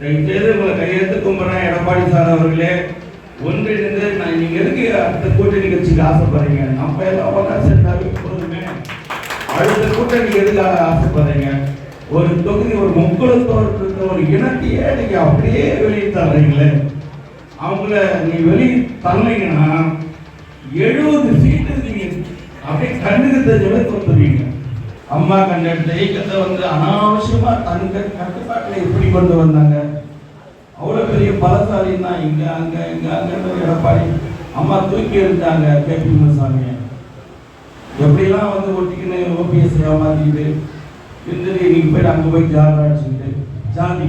தயவுசெய்து உங்களை கையெழுத்து கும்பிட்றேன் எடப்பாடி சார் அவர்களே. ஒன்றிணைந்து நான் நீங்க எதுக்கு அடுத்த கூட்டணி கட்சிக்கு ஆசைப்படுறீங்க? நம்ம எல்லாம் ஒன்றா சேர்ந்தாவே போதுமே. அடுத்த கூட்டணி எதுக்காக ஆசைப்படுறீங்க? ஒரு தொகுதி ஒரு முக்குளத்தோடு இருந்த ஒரு இனத்தையே நீங்க அப்படியே வெளியே தர்றீங்களே. அவங்கள நீ வெளியே தரலைங்கன்னா எழுபது சீட்டு நீங்க அப்படியே கண்ணுக்கு தெரிஞ்சவே தோத்துருவீங்க அம்மா கண்டெடுத்த இயக்கத்தை வந்து அனாவசியமா தங்க கட்டுப்பாட்டில் எப்படி கொண்டு வந்தாங்க? அவ்வளோ பெரிய பலசாலி தான் இங்க அங்க இங்க அங்க எடப்பாடி அம்மா தூக்கி இருந்தாங்க கே பி முனுசாமியை எப்படிலாம் வந்து ஒட்டிக்கின்னு ஓபிஎஸ் ஏமாத்திக்கிட்டு இருந்துட்டு இன்னைக்கு போயிட்டு அங்கே போய் ஜாதி அடிச்சுக்கிட்டு. ஜாதி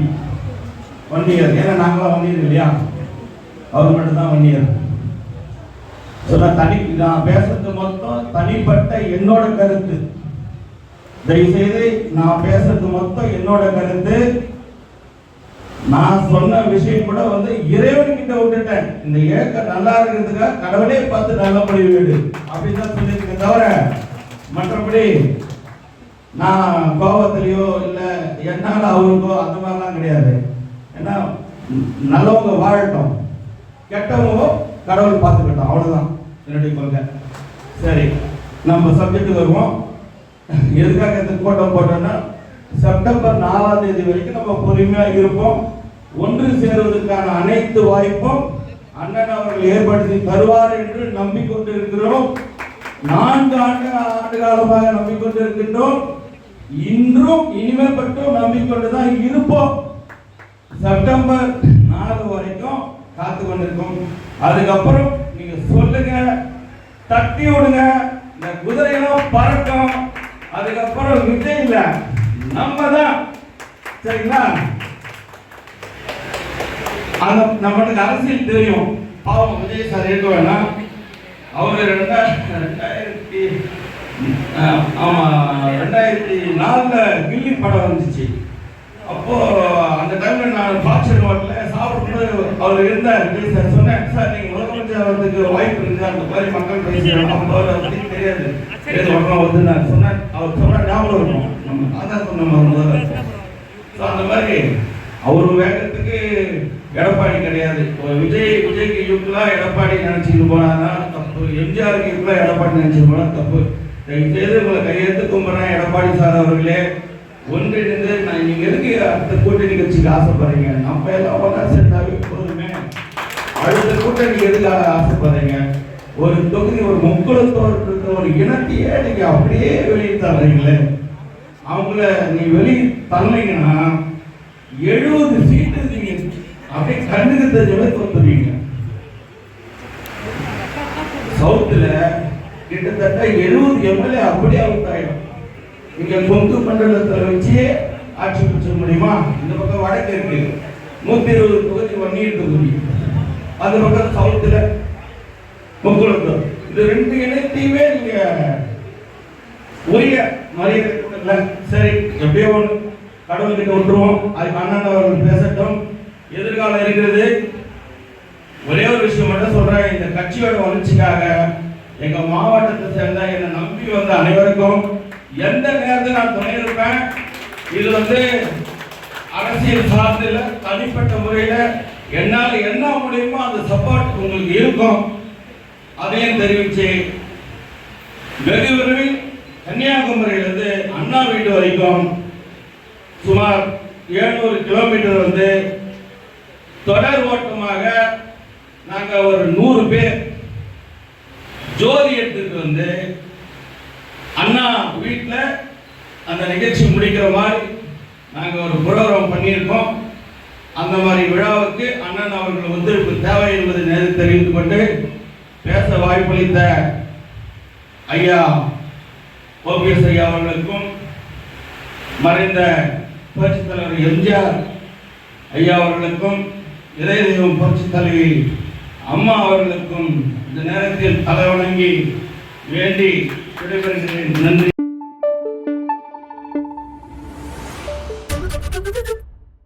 வண்டியர் ஏன்னா நாங்களாம் வன்னியர் இல்லையா? அவர் மட்டும் தான் வன்னியர். சொன்ன தனி நான் பேசுறது மொத்தம் தனிப்பட்ட என்னோட கருத்து. தயவுசெய்து நான் பேசுறது மொத்தம் என்னோட கருத்து. நான் சொன்ன விஷயம் கூட வந்து இறைவன் கிட்ட விட்டுட்டேன். இந்த ஏக்கம் நல்லா இருக்கிறதுக்காக கடவுளே பார்த்து நல்ல படி வீடு. அப்படின்னு தான் சொல்லியிருக்கேன் தவிர மற்றபடி நான் கோபத்திலையோ இல்லை என்னால் அவருக்கோ அந்த மாதிரிலாம் கிடையாது. ஏன்னா நல்லவங்க வாழட்டும். கெட்டவங்க கடவுள் பார்த்துக்கட்டும். அவ்வளோதான் என்னுடைய கொள்கை. சரி நம்ம சப்ஜெக்ட் வருவோம். எதுக்காக இந்த கூட்டம் போட்டோம்னா செப்டம்பர் நாலாம் தேதி வரைக்கும் நம்ம பொறுமையாக இருப்போம். ஒன்று சேருவதற்கான அனைத்து வாய்ப்பும் அண்ணன் அவர்கள் ஏற்படுத்தி தருவார் என்று நம்பிக்கொண்டு இருக்கிறோம் நான்கு ஆண்டு ஆண்டு காலமாக நம்பிக்கொண்டு இருக்கின்றோம் இன்றும் இனிமேல் மட்டும் நம்பிக்கொண்டுதான் இருப்போம். செப்டம்பர் நாலு வரைக்கும் காத்து கொண்டிருக்கோம். அதுக்கப்புறம் நீங்க சொல்லுங்க தட்டி விடுங்க. இந்த குதிரையெல்லாம் பறக்கும். அதுக்கப்புறம் விஜய் இல்ல நம்ம தான் சரிங்களா? அந்த நம்மளுக்கு அரசியல் தெரியும். பாவம் விஜய் சார் இருக்க வேணாம். அவரு ரெண்டா ரெண்டாயிரத்தி ஆஹ், ஆமா ரெண்டாயிரத்தி நாலுல கில்லி படம் வந்துச்சு. அப்போ அந்த டைம்ல நான் பாக்ஸர் ஹோட்டல்ல சாப்பிடும்போது அவர் இருந்தார். விஜய் சார் சொன்னேன் சார் நீங்க முதலமைச்சர் வரதுக்கு வாய்ப்பு இருக்குது அந்த மாதிரி மக்கள் பேசுறாங்க அப்போ தெரியாது. ஏதோ உடனே வந்து நான் சொன்னேன் அவர் சொன்ன ஞாபகம் இருக்கும் நம்ம தாத்தா சொன்ன மாதிரி முதல்ல ஸோ அந்த மாதிரி அவர் வேகத்துக்கு எடப்பாடி கிடையாது. இப்போ விஜய் விஜய்க்கு யூக்கெல்லாம் எடப்பாடி நினைச்சிட்டு போனாங்கன்னா தப்பு. எம்ஜிஆருக்கு யூக்கெல்லாம் எடப்பாடி நினைச்சிட்டு போனா தப்பு. தயவுசெய்து உங்களை கையெழுத்து கும்பிட்றேன் எடப்பாடி சார் அவர்களே. ஒன்றிணைந்து நான் நீங்க எதுக்கு அடுத்த கூட்டணி கட்சிக்கு ஆசைப்படுறீங்க? நம்ம எல்லாம் ஒன்றா சேர்ந்தாவே போதுமே. அடுத்த கூட்டணி எதுக்காக ஆசைப்படுறீங்க? ஒரு தொகுதி ஒரு முக்குளத்தோடு இருக்கிற ஒரு இனத்தையே நீங்க அப்படியே வெளியே தர்றீங்களே அவங்கள நீ வெளியே தரலைங்கன்னா எழுபது சீட்டு நீங்க அப்படியே கண்ணுக்கு தெரிஞ்சவே தோத்துறீங்க சவுத்துல கிட்டத்தட்ட எழுபது எம்எல்ஏ அப்படியே அவுட் ஆயிடும். இங்க கொங்கு மண்டலத்துல வச்சு ஆட்சி பிடிச்ச முடியுமா? இந்த பக்கம் வடக்கு இருக்கு. நூத்தி இருபது தொகுதி வன்னியர் தொகுதி. அந்த பக்கம் சவுத்துல முக்குளத்தூர் இது ரெண்டு இணைத்தையுமே நீங்க உரிய மரியாதை கொடுக்கல சரி எப்படியோ ஒன்று கடவுள்கிட்ட விட்டுருவோம். அதுக்கு அண்ணன் அவர்கள் பேசட்டும். எதிர்காலம் இருக்கிறது. ஒரே ஒரு விஷயம் மட்டும் சொல்றேன். இந்த கட்சியோட வளர்ச்சிக்காக எங்க மாவட்டத்தை சேர்ந்த என்னை நம்பி வந்த அனைவருக்கும் எந்த நேரத்தில் நான் துணை இருப்பேன்? இது வந்து அரசியல் சார்ந்த தனிப்பட்ட முறையில என்னால் என்ன முடியுமோ அந்த சப்போர்ட் உங்களுக்கு இருக்கும்? அதையும் தெரிவிச்சு வெகு விரைவில் கன்னியாகுமரியிலிருந்து அண்ணா வீடு வரைக்கும் சுமார் 700 கிலோமீட்டர் வந்து தொடர் ஓட்டமாக நாங்கள் ஒரு நூறு பேர் ஜோதி எடுத்துட்டு வந்து அண்ணா வீட்டில் அந்த நிகழ்ச்சி முடிக்கிற மாதிரி நாங்கள் ஒரு புரோகிராம் பண்ணியிருக்கோம். அந்த மாதிரி விழாவுக்கு அண்ணன் அவர்கள் ஒத்துழைப்பு தேவை என்பதை நேரில் தெரிவித்துக் கொண்டு பேச வாய்ப்பளித்த ஐயா ஓபிஎஸ் ஐயா அவர்களுக்கும் மறைந்த புரட்சித் தலைவர் எம்ஜிஆர் ஐயா அவர்களுக்கும் இதய தெய்வம் புரட்சித் தலைவி அம்மா அவர்களுக்கும் இந்த நேரத்தில் தலைவணங்கி வேண்டி விடைபெறுகிறேன். நன்றி.